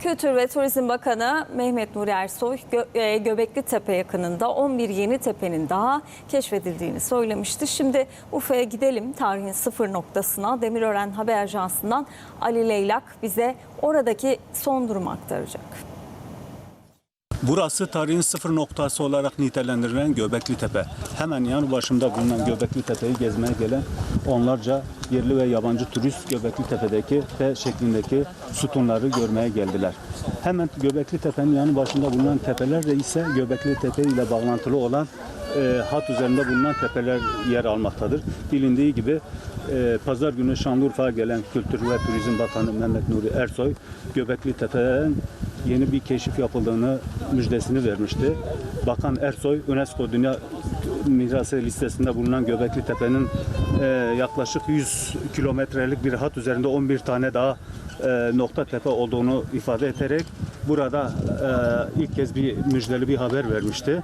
Kültür ve Turizm Bakanı Mehmet Nuri Ersoy Gö- e, Göbekli Tepe yakınında 11 yeni tepenin daha keşfedildiğini söylemişti. Şimdi Urfa'ya gidelim tarihin sıfır noktasına. Demirören Haber Ajansı'ndan Ali Leylak bize oradaki son durumu aktaracak. Burası tarihin sıfır noktası olarak nitelendirilen Göbekli Tepe. Hemen yanı başımda bulunan Göbekli Tepe'yi gezmeye gelen onlarca yerli ve yabancı turist Göbekli Tepe'deki T şeklindeki sütunları görmeye geldiler. Hemen Göbekli Tepe'nin yanı başında bulunan tepeler de ise Göbekli Tepe ile bağlantılı olan e, hat üzerinde bulunan tepeler yer almaktadır. Bilindiği gibi e, pazar günü Şanlıurfa'ya gelen Kültür ve Turizm Bakanı Mehmet Nuri Ersoy Göbekli Tepe'nin yeni bir keşif yapıldığını müjdesini vermişti. Bakan Ersoy UNESCO Dünya Mirası listesinde bulunan Göbekli Tepe'nin e, yaklaşık 100 kilometrelik bir hat üzerinde 11 tane daha e, nokta tepe olduğunu ifade ederek burada e, ilk kez bir müjdeli bir haber vermişti.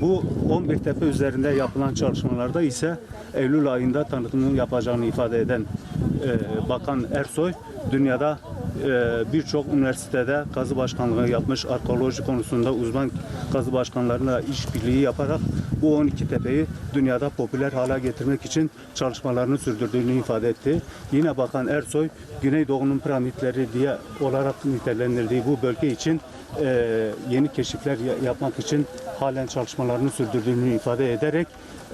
Bu 11 tepe üzerinde yapılan çalışmalarda ise Eylül ayında tanıtımını yapacağını ifade eden e, Bakan Ersoy dünyada birçok üniversitede kazı başkanlığı yapmış, arkeoloji konusunda uzman kazı başkanlarıyla işbirliği yaparak bu 12 tepeyi dünyada popüler hale getirmek için çalışmalarını sürdürdüğünü ifade etti. Yine Bakan Ersoy, Güneydoğu'nun piramitleri diye olarak nitelendirdiği bu bölge için e, yeni keşifler ya- yapmak için halen çalışmalarını sürdürdüğünü ifade ederek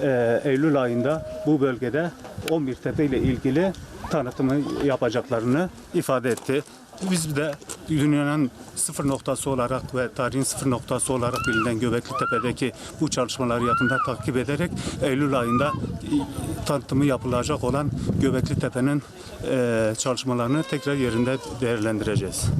e, Eylül ayında bu bölgede 11 tepe ile ilgili tanıtımı yapacaklarını ifade etti. Biz de dünyanın sıfır noktası olarak ve tarihin sıfır noktası olarak bilinen Göbekli Tepe'deki bu çalışmaları yakında takip ederek Eylül ayında tanıtımı yapılacak olan Göbekli Tepe'nin e, çalışmalarını tekrar yerinde değerlendireceğiz.